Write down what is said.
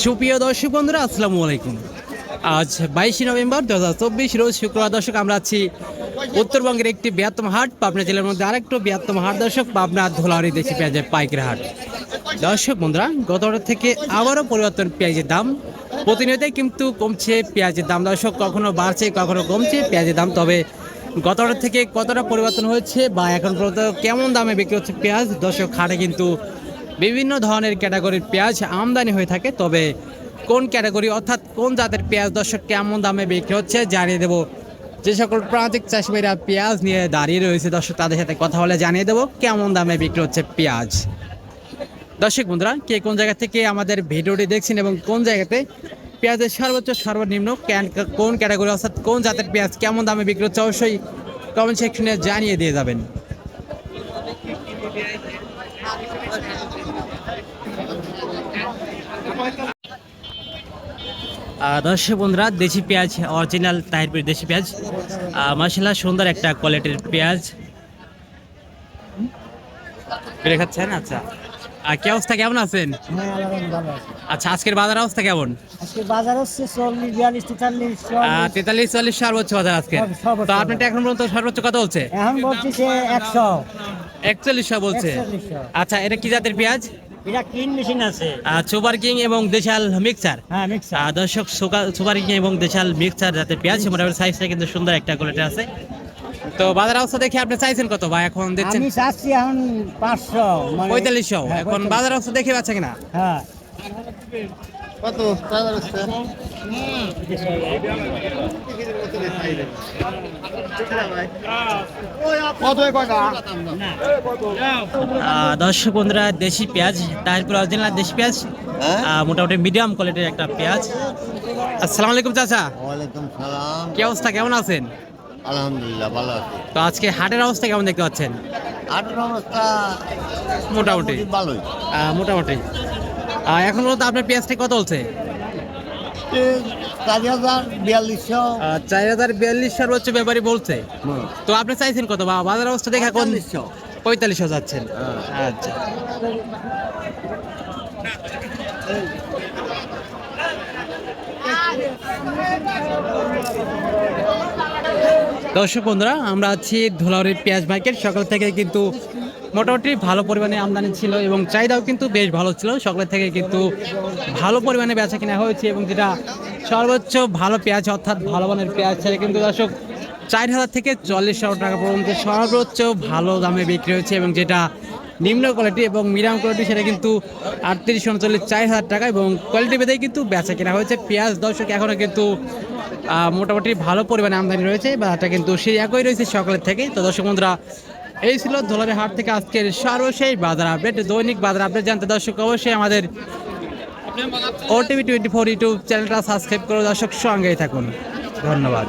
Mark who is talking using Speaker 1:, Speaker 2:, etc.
Speaker 1: সুপ্রিয় দর্শক বন্ধুরা, আসসালামু আলাইকুম। আজ বাইশে নভেম্বর দু হাজার চব্বিশ, রোজ শুক্রবার দর্শক, আমরা আছি উত্তরবঙ্গের একটি বৃহত্তম হাট, পাবনা জেলার মধ্যে আরেকটু বৃহত্তম হাট দর্শক, পাবনা ধোলারি দেশি পেঁয়াজের পাইকারি হাট। দর্শক বন্ধুরা, গত থেকে আবারও পরিবর্তন পেঁয়াজের দাম। প্রতিনিয়তই কিন্তু কমছে পেঁয়াজের দাম। দর্শক, কখনো বাড়ছে, কখনো কমছে পেঁয়াজের দাম। তবে গত থেকে কতটা পরিবর্তন হয়েছে বা এখন পর্যন্ত কেমন দামে বিক্রি হচ্ছে পেঁয়াজ? দর্শক, হাটে কিন্তু বিভিন্ন ধরনের ক্যাটাগরির পেঁয়াজ আমদানি হয়ে থাকে, তবে কোন ক্যাটাগরি অর্থাৎ কোন জাতের পেঁয়াজ দর্শক কেমন দামে বিক্রি হচ্ছে জানিয়ে দেবো। যে সকল প্রান্তিক চাষিভাইরা পেঁয়াজ নিয়ে দাঁড়িয়ে রয়েছে, দর্শক তাদের সাথে কথা বলে জানিয়ে দেবো কেমন দামে বিক্রি হচ্ছে পেঁয়াজ। দর্শক বন্ধুরা, কে কোন জায়গা থেকে আমাদের ভিডিওটি দেখছেন এবং কোন জায়গাতে পেঁয়াজের সর্বোচ্চ, সর্বনিম্ন, কোন ক্যাটাগরি অর্থাৎ কোন জাতের পেঁয়াজ কেমন দামে বিক্রি হচ্ছে, অবশ্যই কমেন্ট সেকশনে জানিয়ে দিয়ে যাবেন। দর্শক বন্ধুরা দেশি পেঁয়াজ অরিজিনাল তাহিরপুর দেশি পেঁয়াজ মাসাল্লাহ সুন্দর একটা কোয়ালিটির পেঁয়াজ। পেরে খাচ্ছেন? আচ্ছা। আর কি অবস্থা কেমন আছেন?
Speaker 2: হ্যাঁ।
Speaker 1: আচ্ছা আজকের বাজার অবস্থা কেমন?
Speaker 2: হচ্ছে তেতাল্লিশ
Speaker 1: চল্লিশ। সর্বোচ্চ বাজার আজকে। তো আপনারটা এখন পর্যন্ত সর্বোচ্চ কত বলছে?
Speaker 2: এখন বলছি যে একশো।
Speaker 1: একচল্লিশশো বলছে। আচ্ছা এটা কি জাতের পেঁয়াজ?
Speaker 2: এটা ক্লিন মেশিন আছে।
Speaker 1: সুপার কিং এবং দেশাল মিক্সার।
Speaker 2: হ্যাঁ মিক্সার।
Speaker 1: দর্শক সুপার কিং এবং দেশাল মিক্সার যাতে পেঁয়াজ মোটামুটি সাইজটা কিন্তু সুন্দর একটা কোয়ালিটি আছে। তো বাজার অবস্থা দেখে আপনি চাইছেন কত? বা এখন দেখছেন
Speaker 2: আমি চাচ্ছি এখন পাঁচশো মানে-
Speaker 1: পঁয়তাল্লিশশো।
Speaker 2: হ্যাঁ,
Speaker 1: এখন বাজার অবস্থা দেখে পাচ্ছে কিনা?
Speaker 2: হ্যাঁ।
Speaker 3: কত?
Speaker 1: দর্শক বন্ধুরা দেশি পেঁয়াজ তারপর অরিজিনাল দেশি পেঁয়াজ মোটামুটি মিডিয়াম কোয়ালিটির একটা পেঁয়াজ। আসসালামু আলাইকুম চাচা।
Speaker 3: ওয়ালাইকুম সালাম।
Speaker 1: কি অবস্থা কেমন আছেন?
Speaker 3: আলহামদুলিল্লাহ ভালো আছি।
Speaker 1: তো আজকে হাটের অবস্থা কেমন দেখতে পাচ্ছেন?
Speaker 3: আটের অবস্থা
Speaker 1: মোটামুটি।
Speaker 3: ভালোই।
Speaker 1: মোটামুটি। এখন পর্যন্ত আপনার পেঁয়াজটি কত চলছে
Speaker 3: চার হাজার বিয়াল্লিশশো।
Speaker 1: চার হাজার বিয়াল্লিশ সর্বোচ্চ ব্যাপারী বলছে। তো আপনি চাইছেন কত? বা বাজার অবস্থা দেখে কোন
Speaker 3: পঁয়তাল্লিশশো।
Speaker 1: যাচ্ছেন।
Speaker 3: হ্যাঁ।
Speaker 1: আচ্ছা। দর্শক বন্ধুরা, আমরা আছি ধুলাউড়ির পেঁয়াজ মার্কেট। সকাল থেকে কিন্তু মোটামুটি ভালো পরিমাণে আমদানি ছিল এবং চাহিদাও কিন্তু বেশ ভালো ছিল। সকালের থেকে কিন্তু ভালো পরিমাণে বেচা কেনা হয়েছে এবং যেটা সর্বোচ্চ ভালো পেঁয়াজ, অর্থাৎ ভালো মানের পেঁয়াজ, সেটা কিন্তু দর্শক চার হাজার থেকে চল্লিশ হাজার টাকা পর্যন্ত সর্বোচ্চ ভালো দামে বিক্রি হয়েছে এবং যেটা নিম্ন কোয়ালিটি এবং মিডিয়াম কোয়ালিটি সেটা কিন্তু আটত্রিশ উনচল্লিশ, চার হাজার টাকা এবং কোয়ালিটি ভেদেই কিন্তু বেচা কেনা হয়েছে। পেঁয়াজ দর্শক এখনও কিন্তু মোটামুটি ভালো পরিমাণে আমদানি রয়েছে, বাজারটা কিন্তু সেই একই রয়েছে সকালের থেকে তো দর্শক বন্ধুরা, এই ছিল ধোলারের হাট থেকে আজকের সর্বশেষ বাজার আপডেট, দৈনিক বাজার আপডেট জানতে দর্শক অবশ্যই আমাদের ওটিভি টোয়েন্টি ফোর ইউটিউব চ্যানেলটা সাবস্ক্রাইব করে দর্শক সঙ্গেই থাকুন। ধন্যবাদ।